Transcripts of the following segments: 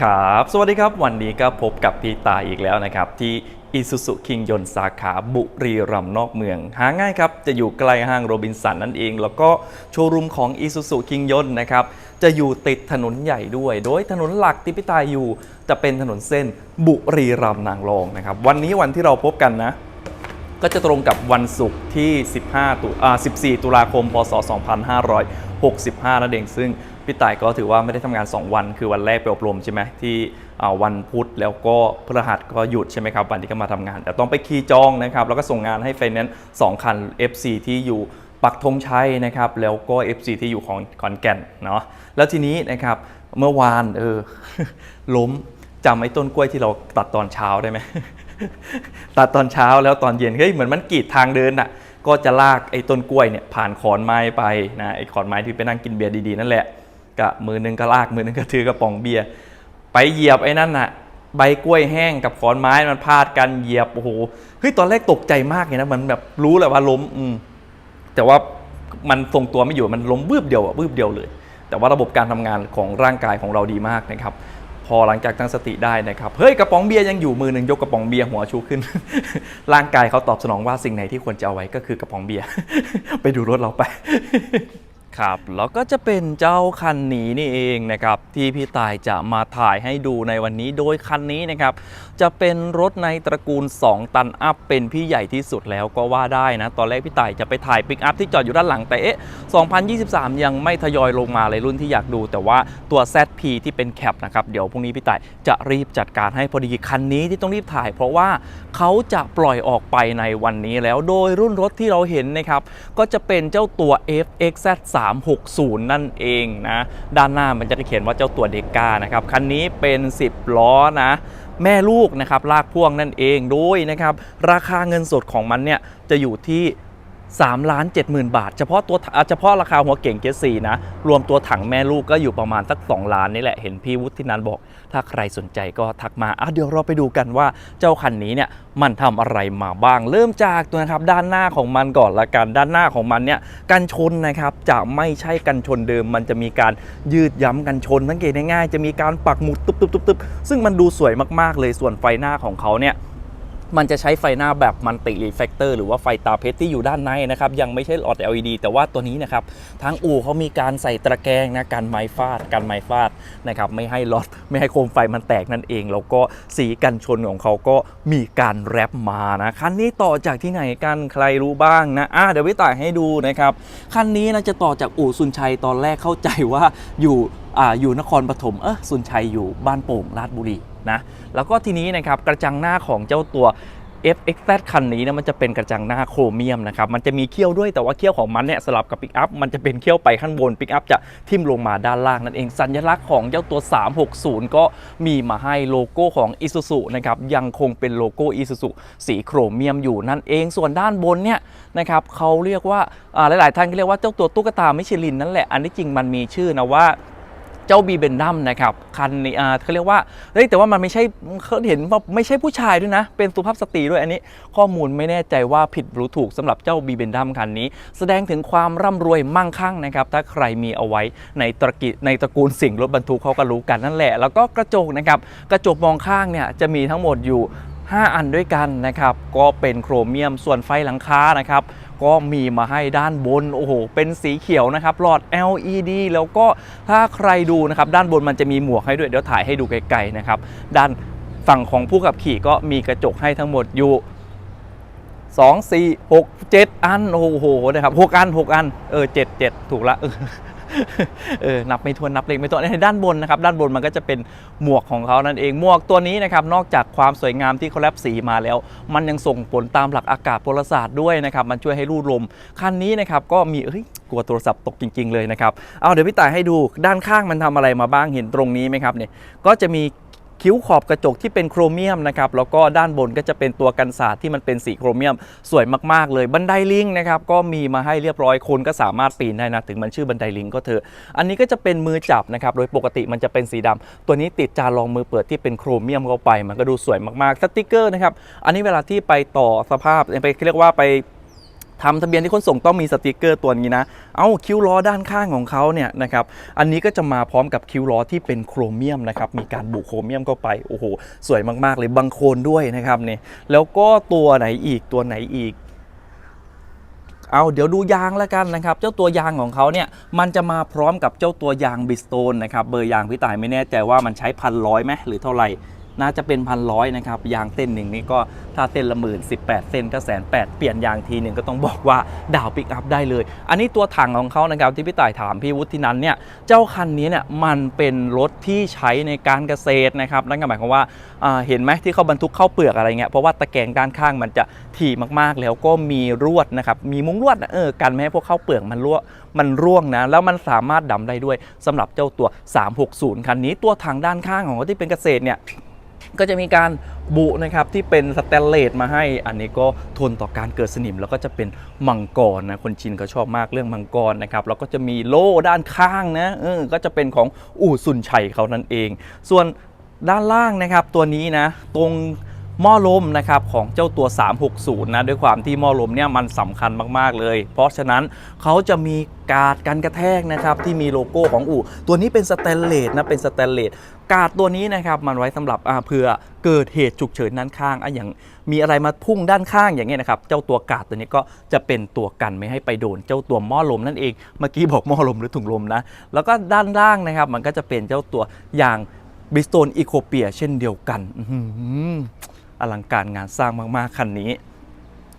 ครับ สวัสดีครับ วันนี้ก็พบกับพี่ตายอีกแล้วนะครับ ที่อิสุสุคิงยนสาขาบุรีรัมย์นอกเมือง หาง่ายครับ จะอยู่ใกล้ห้างโรบินสันนั่นเอง แล้วก็โชว์รูมของอิสุสุคิงยนนะครับ จะอยู่ติดถนนใหญ่ด้วย โดยถนนหลักที่พี่ตายอยู่ จะเป็นถนนเส้นบุรีรัมย์นางรองนะครับ วันนี้วันที่เราพบกันนะก็จะตรงกับวันศุกร์ที่ 15ตุอ่า14 ตุลาคม พศ 65นั่นเองซึ่งพี่ต่ายก็ถือว่าไม่ได้ทำงาน 2 วัน คือวันแรกไปอบรมใช่ไหมที่วันพุธแล้วก็พฤหัสก็หยุดใช่ไหมครับวันที่ก็มาทำงาน แต่ต้องไปคีย์จองนะครับแล้วก็ส่งงานให้ไฟแนนซ์2คัน FC ที่อยู่ปักธงชัยนะครับแล้วก็ FC ที่อยู่ของขอนแก่นเนาะแล้วทีนี้นะครับเมื่อวานเออล้มจำไอ้ต้นกล้วยที่เราตัดตอนเช้าได้ไหมตัดตอนเช้าแล้วตอนเย็นเฮ้ยเหมือนมันกีดทางเดินอะ ก็จะลากไอ้ต้นกล้วยเนี่ยผ่านขอนไม้ไปนะไอ้ขอนไม้ที่ไปนั่งกินเบียร์ดีๆนั่นแหละกะมือนึงก็ลากมือนึงก็ถือกระป๋องเบียร์ไปเหยียบไอ้นั่นน่ะใบกล้วยแห้งกับขอนไม้มันพาดกันเหยียบโอ้โหเฮ้ยตอนแรกตกใจมากเลยนะมันแบบรู้แหละว่าล้มอืมแต่ว่ามันทรงตัวไม่อยู่มันล้มวืบเดียวอะวืบเดียวเลย แต่ว่าระบบการทำงานของร่างกายของเราดีมากนะครับ พอหลังจากตั้งสติได้นะครับ เฮ้ยกระป๋องเบียร์ยังอยู่มือหนึ่งยกกระป๋องเบียร์หัวชูขึ้น ร่างกายเขาตอบสนองว่าสิ่งไหนที่ควรจะเอาไว้ก็คือกระป๋องเบียร์ไปดูรถเราไป ครับแล้วก็จะเป็นเจ้าคันนี้นี่เองนะครับที่พี่ตายจะมาถ่ายให้ดูในวันนี้โดยคันนี้นะครับจะเป็นรถในตระกูล 2 ตันอัพเป็นพี่ใหญ่ที่สุดแล้วก็ว่าได้นะตอนแรกพี่ต่ายจะไปถ่ายปิกอัพที่จอดอยู่ด้านหลังแต่เอ๊ะ 2023 ยังไม่ทยอยลงมาเลยรุ่นที่อยากดู แต่ว่าตัว ZP ที่เป็นแคปนะครับเดี๋ยวพรุ่งนี้พี่ต่ายจะรีบจัดการให้พอดีคันนี้ที่ต้องรีบถ่าย เพราะว่าเขาจะปล่อยออกไปในวันนี้แล้วโดยรุ่นรถที่เราเห็นนะครับก็จะเป็นเจ้าตัว FXZ 360 นั่นเองนะ ด้านหน้ามันจะเขียนว่าเจ้าตัวเดก้านะครับ คันนี้เป็น 10 ล้อนะแม่ลูกนะครับลากพ่วงนั่นเองโดยนะครับราคาเงินสดของมันเนี่ยจะอยู่ที่ 3ล้าน7 0,000 บาท เฉพาะตัวเฉพาะราคาหัวเก่งเกียร์สี่นะ รวมตัวถังแม่ลูกก็อยู่ประมาณสัก 2 ล้านนี่แหละ เห็นพี่วุฒินันบอก ถ้าใครสนใจก็ทักมาอะเดี๋ยวเราไปดูกันว่าเจ้าคันนี้เนี่ยมันทำอะไรมาบ้าง เริ่มจากตัวนะครับด้านหน้าของมันก่อนละกัน ด้านหน้าของมันเนี่ยกันชนนะครับจะไม่ใช่กันชนเดิม มันจะมีการยืดย้ำกันชนสังเกตง่ายๆจะมีการปักหมุดตุ๊บๆๆซึ่งมันดูสวยมากๆเลยส่วนไฟหน้าของเขาเนี่ย มันจะใช้ไฟหน้าแบบมันติรีเฟกเตอร์หรือว่าไฟตาเพชรที่อยู่ด้านในนะครับ ยังไม่ใช่หลอด LED แต่ว่าตัวนี้นะครับ ทางอู่เขามีการใส่ตะแกรงนะกันไม้ฟาดกันไม้ฟาดนะครับไม่ให้หลอดไม่ให้โคมไฟมันแตกนั่นเอง แล้วก็สีกันชนของเขาก็มีการแรปมานะคันนี้ต่อจากที่ไหนกันใครรู้บ้างนะอะเดี๋ยววิต่ายให้ดูนะครับคันนี้นะจะต่อจากอู่สุนชัยตอนแรกเข้าใจว่าอยู่อ่าอยู่นครปฐมเออสุนชัยอยู่บ้านโป่งราชบุรีนะแล้วก็ทีนี้นะครับกระจังหน้าของเจ้าตัว FXZ คันนี้นะมันจะเป็นกระจังหน้าโครเมียมนะครับมันจะมีเขี้ยวด้วยแต่ว่าเขี้ยวของมันเนี่ยสลับกับปิกอัพมันจะเป็นเขี้ยวไปข้างบนปิกอัพจะทิ่มลงมาด้านล่างนั่นเองสัญลักษณ์ของเจ้าตัว 360 ก็มีมาให้โลโก้ของ Isuzu นะครับยังคงเป็นโลโก้ Isuzu สีโครเมียมอยู่นั่นเองส่วนด้านบนเนี่ยนะครับเขาเรียกว่าหลาย ๆ ท่านก็เรียกว่าเจ้าตัวตุ๊กตามิชลินนั่นแหละอันที่จริงมันมีชื่อนะว่า เจ้าบีเบนดัมนะครับคันนี้เขาเรียกว่าเฮ้ยแต่ว่ามันไม่ใช่เขาเห็นว่าไม่ใช่ผู้ชายด้วยนะ เป็นสุภาพสตรีด้วยอันนี้ ข้อมูลไม่แน่ใจว่าผิดหรือถูกสำหรับเจ้าบีเบนดัมคันนี้ แสดงถึงความร่ำรวยมั่งคั่งนะครับถ้าใครมีเอาไว้ในตระกิในตระกูลสิ่งรถบรรทุกเขาก็รู้กันนั่นแหละ แล้วก็กระจกนะครับกระจกมองข้างเนี่ยจะมีทั้งหมดอยู่ 5 อันด้วยกันนะครับก็เป็นโครเมียมส่วนไฟหลังคานะครับ ก็มีมาให้ด้านบนโอ้โหเป็นสีเขียวนะครับหลอด LED แล้วก็ถ้าใครดูนะครับด้านบนมันจะมีหมวกให้ด้วยเดี๋ยวถ่ายให้ดูไกลๆนะครับด้านฝั่งของผู้ขับขี่ก็มีกระจกให้ทั้งหมดอยู่2 4 6 7 อัน โอ้โหนะครับ6อัน 6 อัน เออ7 7 ถูกละ เออนับไม่ทวนนับเลขไม่ทวในด้านบนนะครับ ด้านบนมันก็จะเป็นหมวกของเขานั่นเองหมวกตัวนี้นะครับ นอกจากความสวยงามที่เขาแลบสีมาแล้ว มันยังส่งผลตามหลักอากาศพลศาสตร์ด้วยนะครับ มันช่วยให้รูดลม คันนี้นะครับก็มีเฮ้ยกลัวโทรศัพท์ตกจริง ๆ เลยนะครับ เอาเดี๋ยวพี่ต่ายให้ดูด้านข้างมันทำอะไรมาบ้างเห็นตรงนี้ไหมครับเนี่ยก็จะมี คิ้วขอบกระจกที่เป็นโครเมียมนะครับแล้วก็ด้านบนก็จะเป็นตัวกันศาสตร์ที่มันเป็นสีโครเมียม สวยมากๆเลยบันไดลิงนะครับก็มีมาให้เรียบร้อยคนก็สามารถปีนได้นะถึงมันชื่อบันไดลิงก็เถอะอันนี้ก็จะเป็นมือจับนะครับโดยปกติมันจะเป็นสีดำตัวนี้ติดจานรองมือเปิดที่เป็นโครเมียมเข้าไป มันก็ดูสวยมากๆสติกเกอร์นะครับอันนี้เวลาที่ไปต่อสภาพไปเรียกว่าไป ทำทะเบียนที่ขนส่งต้องมีสติกเกอร์ตัวนี้นะ เอาคิ้วล้อด้านข้างของเขาเนี่ยนะครับ อันนี้ก็จะมาพร้อมกับคิ้วล้อที่เป็นโครเมียมนะครับ มีการบุโครเมียมเข้าไป โอ้โห สวยมากๆเลยบังโคลนด้วยนะครับเนี่ยแล้วก็ตัวไหนอีก ตัวไหนอีกเอาเดี๋ยวดูยางแล้วกันนะครับ เจ้าตัวยางของเขาเนี่ยมันจะมาพร้อมกับเจ้าตัวยางบิสโตนนะครับ เบอร์ยางพี่ต่ายไม่แน่ใจว่ามันใช้พันร้อยไหมหรือเท่าไหร่ น่าจะเป็นพันร้อยนะครับยางเส้นหนึ่งนี่ก็ถ้าเส้นละหมื่นสิบแปดเส้นก็แสนแปดเปลี่ยนยางทีหนึ่งก็ต้องบอกว่าดาวปิกอัพได้เลย อันนี้ตัวถังของเขานะครับที่พี่ต่ายถามพี่วุฒินันเนี่ยเจ้าคันนี้เนี่ยมันเป็นรถที่ใช้ในการเกษตรนะครับนั่นก็หมายความว่าาเห็นไหมที่เขาบรรทุกเข้าวเปลือกอะไรเงี้ยเพราะว่าตะแกรงด้านข้างมันจะถี่มากๆ แล้วก็มีรวดนะครับมีมุ้งลวดนะเออกันไม่ให้พวกข้าวเปลือกมันรั่วมันร่วงนะแล้วมันสามารถดำได้ด้วยสำหรับเจ้าตัว 360 คันนี้ตัวถังด้านข้างของเขาที่เป็นเกษตรเนี่ย ก็จะมีการบุนะครับที่เป็นสแตนเลสมาให้ อันนี้ก็ทนต่อการเกิดสนิม แล้วก็จะเป็นมังกรนะคนจีนเขาชอบมากเรื่องมังกรนะครับแล้วก็จะมีโล่ด้านข้างนะเออก็จะเป็นของอู่ซุนชัยเขานั่นเอง ส่วนด้านล่างนะครับตัวนี้นะตรงหม้อลมนะครับของเจ้าตัว 360 นะด้วยความที่หม้อลมเนี่ยมันสำคัญมากๆเลย เพราะฉะนั้นเขาจะมีการ์ดกันกระแทกนะครับที่มีโลโก้ของอู่ ตัวนี้เป็นสแตนเลสนะเป็นสแตนเลส กาดตัวนี้นะครับมันไว้สำหรับเผื่อเกิดเหตุฉุกเฉินด้านข้างอะอย่างมีอะไรมาพุ่งด้านข้างอย่างเงี้ยนะครับเจ้าตัวกาดตัวนี้ก็จะเป็นตัวกันไม่ให้ไปโดนเจ้าตัวหม้อลมนั่นเองเมื่อกี้บอกหม้อลมหรือถุงลมนะแล้วก็ด้านล่างนะครับมันก็จะเป็นเจ้าตัวอย่างบิสโตนอีโคเปียเช่นเดียวกันอลังการงานสร้างมากๆคันนี้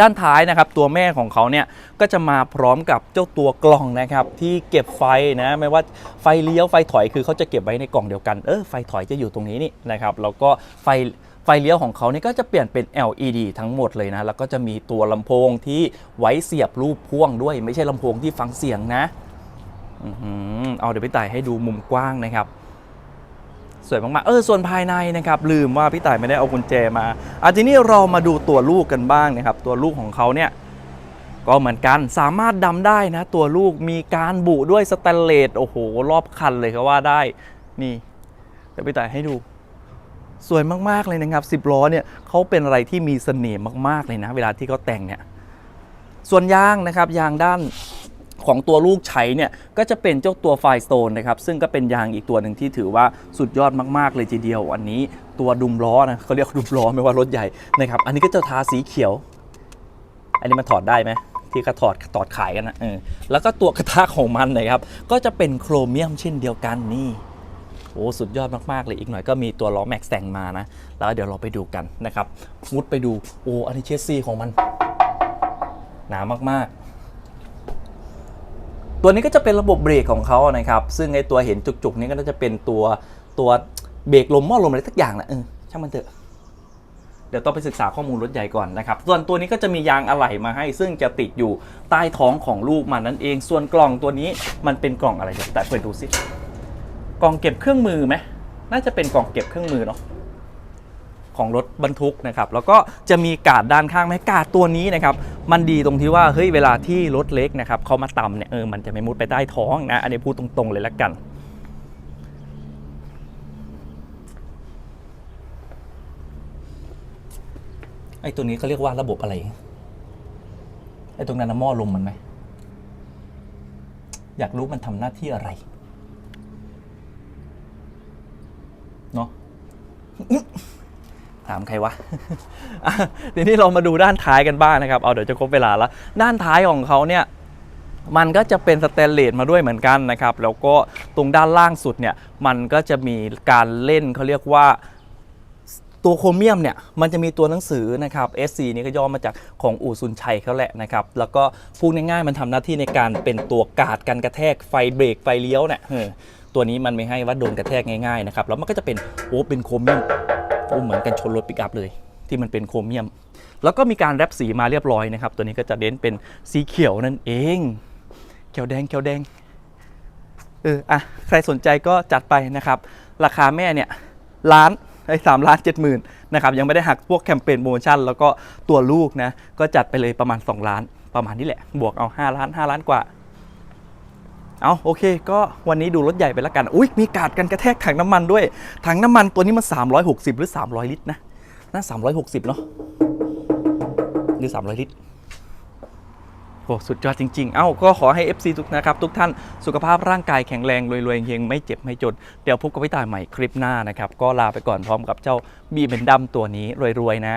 ด้านท้ายนะครับตัวแม่ของเขาเนี่ยก็จะมาพร้อมกับเจ้าตัวกล่องนะครับที่เก็บไฟนะไม่ว่าไฟเลี้ยวไฟถอยคือเขาจะเก็บไว้ในกล่องเดียวกันเออไฟถอยจะอยู่ตรงนี้นี่นะครับแล้วก็ไฟไฟเลี้ยวของเขานี่ก็จะเปลี่ยนเป็น LED ทั้งหมดเลยนะ แล้วก็จะมีตัวลำโพงที่ไว้เสียบรูปพ่วงด้วย ไม่ใช่ลำโพงที่ฟังเสียงนะอื้อหือเอาเดี๋ยวพี่ต่ายให้ดูมุมกว้างนะครับ สวยมากๆ เออส่วนภายในนะครับลืมว่าพี่ต่ายไม่ได้เอากุญแจมาอะทีนี้เรามาดูตัวลูกกันบ้างนะครับตัวลูกของเขาเนี่ยก็เหมือนกันสามารถดำได้นะ ตัวลูกมีการบุด้วยสแตนเลสโอ้โห รอบคันเลยก็ว่าได้นี่เดี๋ยวพี่ต่ายให้ดูสวยมากๆเลยนะครับ10ล้อเนี่ยเขาเป็นอะไรที่มีเสน่ห์มากๆเลยนะ เวลาที่เขาแต่งเนี่ยส่วนยางนะครับยางด้าน ของตัวลูกใช้เนี่ยก็จะเป็นเจ้าตัวไฟสโตนนะครับซึ่งก็เป็นยางอีกตัวหนึ่งที่ถือว่าสุดยอดมากๆเลยทีเดียว อันนี้ตัวดุมล้อนะเขาเรียกดุมล้อไม่ว่ารถใหญ่นะครับอันนี้ก็จะทาสีเขียว อันนี้มันถอดได้ไหมที่เขาถอดถอดขายกันนะเออแล้วก็ตัวกระทะของมันนะครับก็จะเป็นโครเมียมเช่นเดียวกันนี่โอ้สุดยอดมาก ๆ เลยอีกหน่อยก็มีตัวล้อแม็กซ์แต่งมานะ แล้วเดี๋ยวเราไปดูกันนะครับมุดไปดูโอ้อันนี้เชสซีของมัน หนามาก ๆ ตัวนี้ก็จะเป็นระบบเบรกของเขานะครับ ซึ่งไอตัวเห็นจุกๆนี้ก็น่าจะเป็นตัวตัวเบรกลมหม้อลมอะไรสักอย่างนะเออช่างมันเถอะเดี๋ยวต้องไปศึกษาข้อมูลรถใหญ่ก่อนนะครับ ส่วนตัวนี้ก็จะมียางอะไหล่มาให้ ซึ่งจะติดอยู่ใต้ท้องของลูกมันนั่นเอง ส่วนกล่องตัวนี้มันเป็นกล่องอะไรเดี๋ยวแต่เปิดดูสิกล่องเก็บเครื่องมือไหมน่าจะเป็นกล่องเก็บเครื่องมือเนาะ ของรถบรรทุกนะครับแล้วก็จะมีกาดด้านข้างไหมกาดตัวนี้นะครับมันดีตรงที่ว่าเฮ้ยเวลาที่รถเล็กนะครับเขามาต่ำเนี่ยเออมันจะไม่มุดไปใต้ท้องนะอันนี้พูดตรงๆเลยละกันไอ้ตัวนี้เขาเรียกว่าระบบอะไร ไอ้ตรงนั้นนะหม้อลมมันไหม อยากรู้มันทำหน้าที่อะไร เนาะ ถามใครวะทีนี้เรามาดูด้านท้ายกันบ้างนะครับ เอาเดี๋ยวจะครบเวลาแล้วด้านท้ายของเขาเนี่ยมันก็จะเป็นสแตนเลสมาด้วยเหมือนกันนะครับ แล้วก็ตรงด้านล่างสุดเนี่ยมันก็จะมีการเล่นเขาเรียกว่าตัวโครเมียมเนี่ยมันจะมีตัวหนังสือนะครับ SC นี่ก็ย่อมาจากของอู่ซุนชัยเขาแหละนะครับ แล้วก็พูดง่ายๆมันทำหน้าที่ในการเป็นตัวกาดกันกระแทกไฟเบรกไฟเลี้ยวเนี่ยตัวนี้มันไม่ให้ว่าโดนกระแทกง่ายๆนะครับแล้วมันก็จะเป็นโอ้เป็นโครเมียม โอ้เหมือนกันชนรถปิกอัพเลย ที่มันเป็นโครเมียม แล้วก็มีการแรปสีมาเรียบร้อยนะครับ ตัวนี้ก็จะเน้นเป็นสีเขียวนั่นเองเขียวแดงเขียวแดงเอออะใครสนใจก็จัดไปนะครับ ราคาแม่เนี่ยล้านไอ้สามล้านเจ็ดหมื่นนะครับยังไม่ได้หักพวกแคมเปญโปรโมชั่น แล้วก็ตัวลูกนะก็จัดไปเลยประมาณ 2 ล้านประมาณนี้แหละ บวกเอา 5 ล้าน 5 ล้านกว่า เอาโอเค ก็วันนี้ดูรถใหญ่ไปแล้วกัน อุ้ยมีกาดกันกระแทกถังน้ำมันด้วย ถังน้ำมันตัวนี้มัน 360 หรือ 300 ลิตรนะน่า360 เนาะหรือ 300 ลิตรอ้สุดยอดจริง ๆ เอ้า ก็ขอให้ FC ทุกนะครับ ทุกท่านสุขภาพร่างกายแข็งแรงรวยๆเฮงไม่เจ็บ ไม่จน เดี๋ยวพบกับพี่ต่ายใหม่คลิปหน้านะครับ ก็ลาไปก่อนพร้อมกับเจ้าบีเบนดัมตัวนี้รวยๆนะ